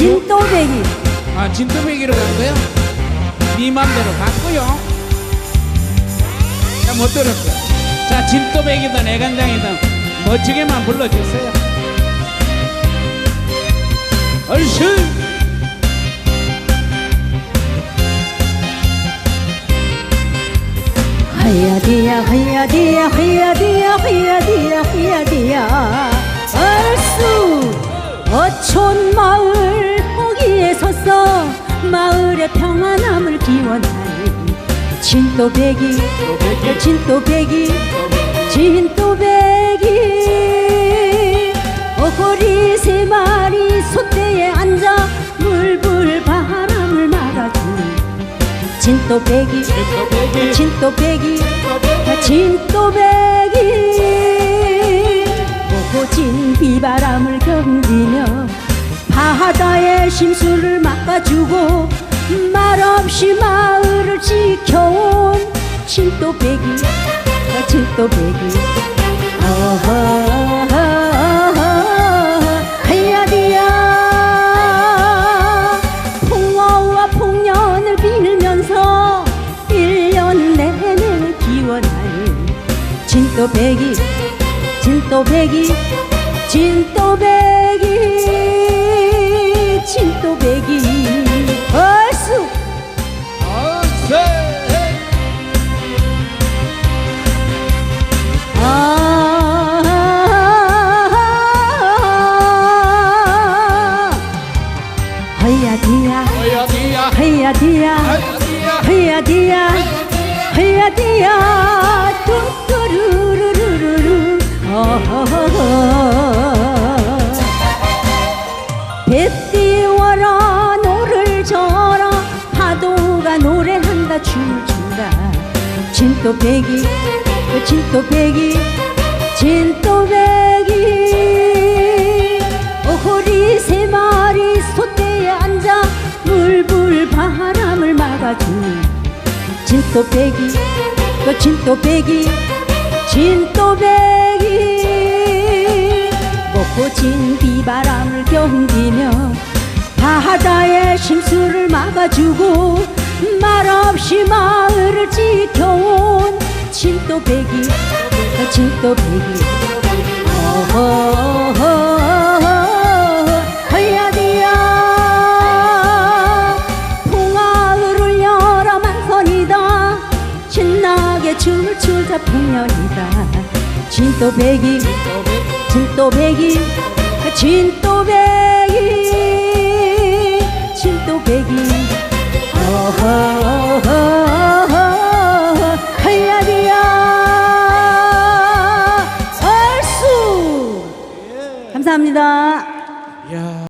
진또배기. 아 진또배기로 간 거야? 네 맘대로 갔고요? 자 못 들었어 자 진또배기든 애간장이든 멋지게만 불러주세요. 얼쑤! 하야디야 하야디야 하야디야 하야디야 하야디야. 얼쑤! 어촌 진또배기 진또배기 진또배기 어허리 세 마리 솥대에 앉아 물불 바람을 막아주는 진또배기 진또배기 진또배기 모호진 비바람을 견디며 바다의 심수를 막아주고 말없이 마을을 지켜온 진또배기 진또배기 어허 하야디야 풍어와 풍년을 빌면서 일 년 내내 기원하는 진또배기 진또배기 진또배기 진또배기 허야디야 뚜뚜루루루루루. 어허허허. 배 띄워라 노를 져라. 파도가 노래한다 춤을 춘다. 진또배기 그 진또배기 진또배기 진또배기 그 진또배기 진또배기. 먹고 진 비바람을 견디며 바다의 심수를 막아주고 말없이 마을을 지켜온 진또배기 그 진또배기. 어허허 신나게 춤을 추자 풍년이다. 진또배기 진또배기 진또배기 진또배기. 어허허허 하야디야 얼쑤 감사합니다. 야